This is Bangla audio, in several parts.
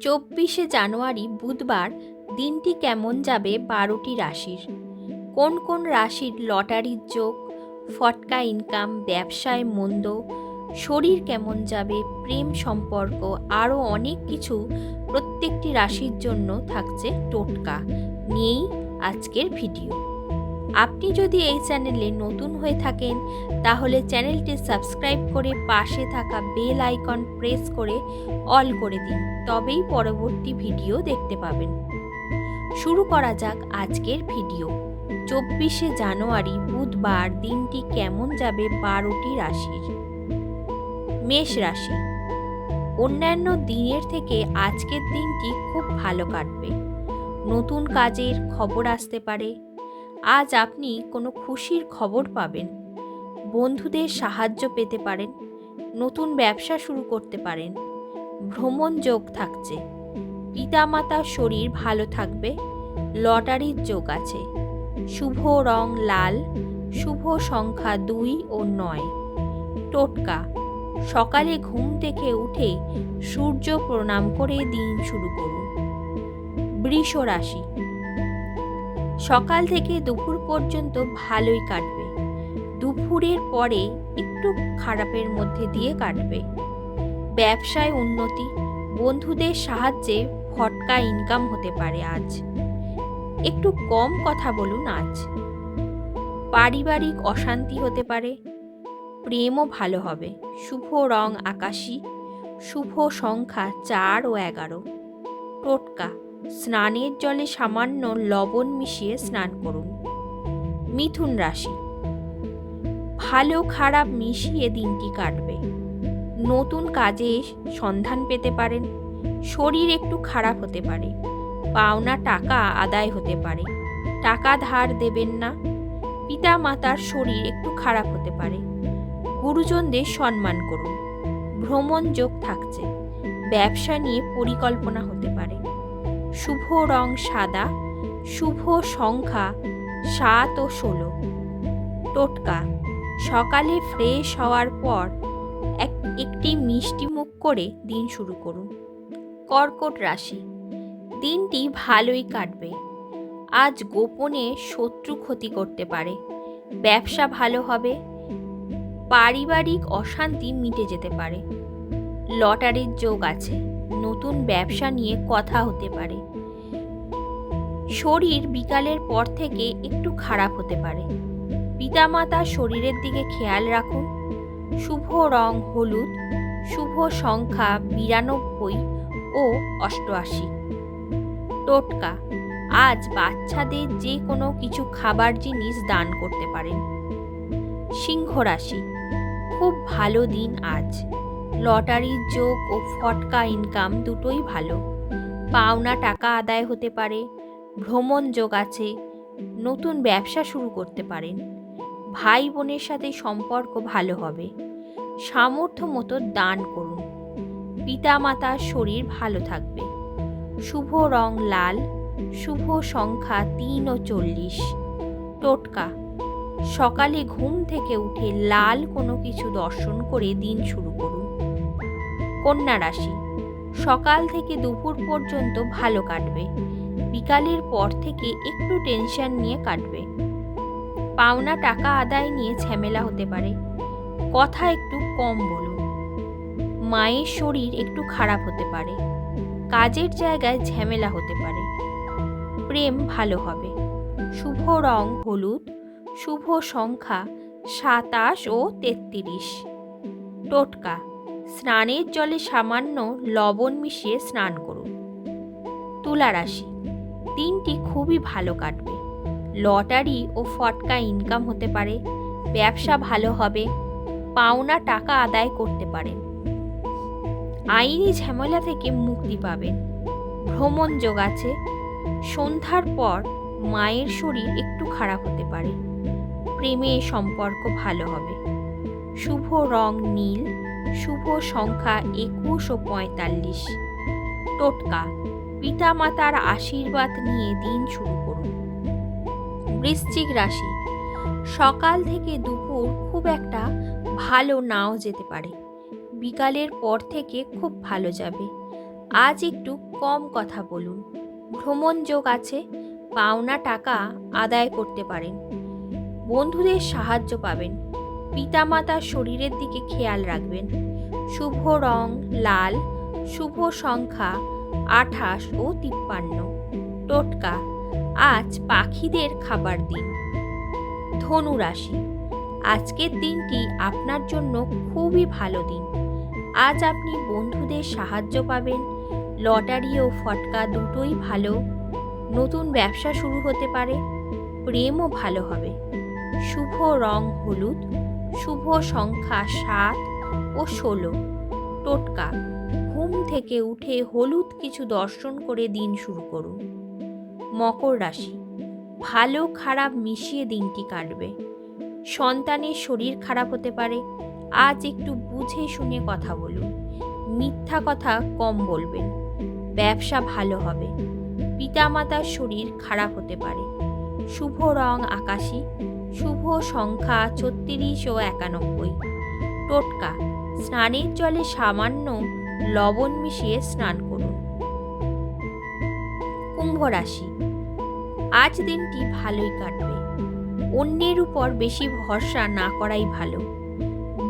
চব্বিশে জানুয়ারি বুধবার দিনটি কেমন যাবে বারোটি রাশির? কোন কোন রাশির লটারির যোগ, ফটকা ইনকাম, ব্যবসায় মন্দ, শরীর কেমন যাবে, প্রেম সম্পর্ক আরও অনেক কিছু প্রত্যেকটি রাশির জন্য থাকছে টোটকা। নিয়েই আজকের ভিডিও। আপনি যদি এই চ্যানেলে নতুন হয়ে থাকেন, তাহলে চ্যানেলটি সাবস্ক্রাইব করে পাশে থাকা বেল আইকন প্রেস করে অল করে দিন, তবেই পরবর্তী ভিডিও দেখতে পাবেন। শুরু করা যাক আজকের ভিডিও। চব্বিশে জানুয়ারি, বুধবার দিনটি কেমন যাবে বারোটি রাশির? মেষ রাশি। অন্যান্য দিনের থেকে আজকের দিনটি খুব ভালো কাটবে। নতুন কাজের খবর আসতে পারে আজ আপনি কোনো খুশির খবর পাবেন। বন্ধুদের সাহায্য পেতে পারেন। নতুন ব্যবসা শুরু করতে পারেন। ভ্রমণ যোগ থাকছে। পিতামাতার শরীর ভালো থাকবে। লটারির যোগ আছে। শুভ রং লাল, শুভ সংখ্যা দুই ও নয়। টোটকা। সকালে ঘুম থেকে উঠে সূর্য প্রণাম করে দিন শুরু করুন। বৃষ রাশি সকাল থেকে দুপুর পর্যন্ত ভালোই কাটবে। দুপুরের পরে একটু খারাপের মধ্যে দিয়ে কাটবে। ব্যবসায় উন্নতি, বন্ধুদের সাহায্যে ফটকা ইনকাম হতে পারে আজ। একটু কম কথা বলুন আজ। পারিবারিক অশান্তি হতে পারে, প্রেমও ভালো হবে। শুভ রং আকাশী, শুভ সংখ্যা চার ও এগারো। টোটকা। স্নানের জলে সামান্য লবণ মিশিয়ে স্নান করুন। মিথুন রাশি। ভালো খারাপ মিশিয়ে দিনটি কাটবে। নতুন কাজে সন্ধান পেতে পারেন। শরীর একটু খারাপ হতে পারে। পাওনা টাকা আদায় হতে পারে। টাকা ধার দেবেন না। পিতা মাতার শরীর একটু খারাপ হতে পারে। গুরুজনদের সম্মান করুন। ভ্রমণ যোগ থাকছে। ব্যবসা নিয়ে পরিকল্পনা হতে পারে। শুভ রং সাদা, শুভ সংখ্যা সাত ও ষোলো। টোটকা, সকালে ফ্রেশ হওয়ার পর এক, একটি মিষ্টি মুখ করে দিন শুরু করুন। কর্কট রাশি, দিনটি ভালোই কাটবে। আজ গোপনে শত্রু ক্ষতি করতে পারে, ব্যবসা ভালো হবে, পারিবারিক অশান্তি মিটে যেতে পারে। লটারির যোগ আছে। নতুন ব্যবসা নিয়ে কথা হতে পারে। শরীর বিকালের পর থেকে একটু খারাপ হতে পারে। পিতামাতার শরীরের দিকে খেয়াল রাখুন। শুভ রং হলুদ, শুভ সংখ্যা বিরানব্বই ও অষ্টআশি। টোটকা, আজ বাচ্চাদের যে কোনো কিছু খাবার জিনিস দান করতে পারেন। সিংহ রাশি খুব ভালো দিন আজ। লটারির যোগ ও ফটকা ইনকাম দুটোই ভালো। পাওনা টাকা আদায় হতে পারে, ভ্রমণ যোগ আছে, নতুন ব্যবসা শুরু করতে পারেন। ভাই বোনের সাথে সম্পর্ক ভালো হবে। সামর্থ্য মতো দান করুন। পিতা মাতার শরীর ভালো থাকবে। শুভ রং লাল, শুভ সংখ্যা তিন ও চল্লিশ। টোটকা, সকালে ঘুম থেকে উঠে লাল কোনো কিছু দর্শন করে দিন শুরু করুন। কন্যা রাশি। সকাল থেকে দুপুর পর্যন্ত ভালো কাটবে। বিকালের পর থেকে একটু টেনশন নিয়ে কাটবে। পাওনা টাকা আদায় নিয়ে ঝামেলা হতে পারে। কথা একটু কম বলুন। মায়ের শরীর একটু খারাপ হতে পারে। কাজের জায়গায় ঝামেলা হতে পারে। প্রেম ভালো হবে। শুভ রং হলুদ, শুভ সংখ্যা সাতাশ ও তেত্রিশ। টোটকা স্নানের জলে সামান্য লবণ মিশিয়ে স্নান করুন। তুলা রাশি, দিনটি খুবই ভালো কাটবে। লটারি ও ফটকা ইনকাম হতে পারে, ব্যবসা ভালো হবে, পাওনা টাকা আদায় করতে পারেন। আইনি ঝামেলা থেকে মুক্তি পাবেন। ভ্রমণ যোগ আছে, সন্ধ্যার পর মায়ের শরীর একটু খারাপ হতে পারে। প্রেমে সম্পর্ক ভালো হবে। শুভ রং নীল শুভ সংখ্যা একুশ ও পঁয়তাল্লিশ। টোটকা, পিতামাতার আশীর্বাদ নিয়ে দিন শুরু করুন। বৃশ্চিক রাশি, সকাল থেকে দুপুর খুব একটা ভালো নাও যেতে পারে। বিকালের পর থেকে খুব ভালো যাবে। আজ একটু কম কথা বলুন। ভ্রমণ যোগ আছে, পাওনা টাকা আদায় করতে পারেন। বন্ধুদের সাহায্য পাবেন। পিতামাতার শরীরের দিকে খেয়াল রাখবেন। শুভ রং লাল, শুভ সংখ্যা আঠাশ ও তিপ্পান্ন। টোটকা, আজ পাখিদের খাবার দিন। ধনু রাশি আজকের দিনটি আপনার জন্য খুবই ভালো দিন। আজ আপনি বন্ধুদের সাহায্য পাবেন, লটারি ও ফটকা দুটোই ভালো, নতুন ব্যবসা শুরু হতে পারে, প্রেমও ভালো হবে। শুভ রং হলুদ শুভ সংখ্যা সাত ও ষোলো। টোটকা, ঘুম থেকে উঠে হলুদ কিছু দর্শন করে দিন শুরু করুন। মকর রাশি, ভালো খারাপ মিশিয়ে দিনটি কাটবে। সন্তানের শরীর খারাপ হতে পারে, আজ একটু বুঝে শুনে কথা বলুন। মিথ্যা কথা কম বলবেন, ব্যবসা ভালো হবে, পিতামাতার শরীর খারাপ হতে পারে। শুভ রং আকাশী শুভ সংখ্যা ছত্রিশ ও একানব্বই। টোটকা, স্নানের জলে সামান্য লবণ মিশিয়ে স্নান করুন। কুম্ভ রাশি, আজ দিনটি ভালোই কাটবে। অন্যের উপর বেশি ভরসা না করাই ভালো।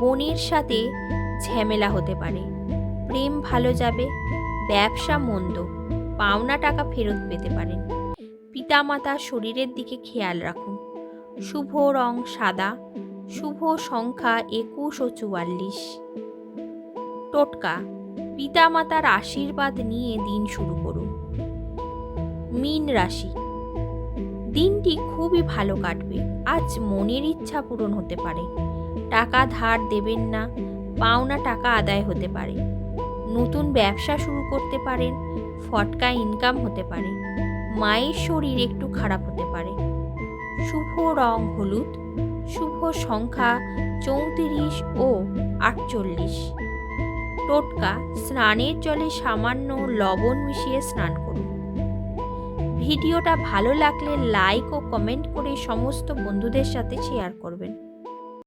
বোনের সাথে ঝামেলা হতে পারে। প্রেম ভালো যাবে, ব্যবসা মন্দ, পাওনা টাকা ফেরত পেতে পারেন। পিতামাতা শরীরের দিকে খেয়াল রাখুন। শুভ রং সাদা, শুভ সংখ্যা একুশ ও চুয়াল্লিশ। টোটকা, পিতামাতার আশীর্বাদ নিয়ে দিন শুরু করুন। মীন রাশি, দিনটি খুবই ভালো কাটবে, আজ মনের ইচ্ছা পূরণ হতে পারে। টাকা ধার দেবেন না, পাওনা টাকা আদায় হতে পারে। নতুন ব্যবসা শুরু করতে পারেন, ফটকা ইনকাম হতে পারে। মায়ের শরীর একটু খারাপ হতে পারে। শুভ রং হলুদ, শুভ সংখ্যা চৌত্রিশ ও আটচল্লিশ। টোটকা, স্নানের জলে সামান্য লবণ মিশিয়ে স্নান করুন। ভিডিওটা ভালো লাগলে লাইক ও কমেন্ট করে সমস্ত বন্ধুদের সাথে শেয়ার করবেন।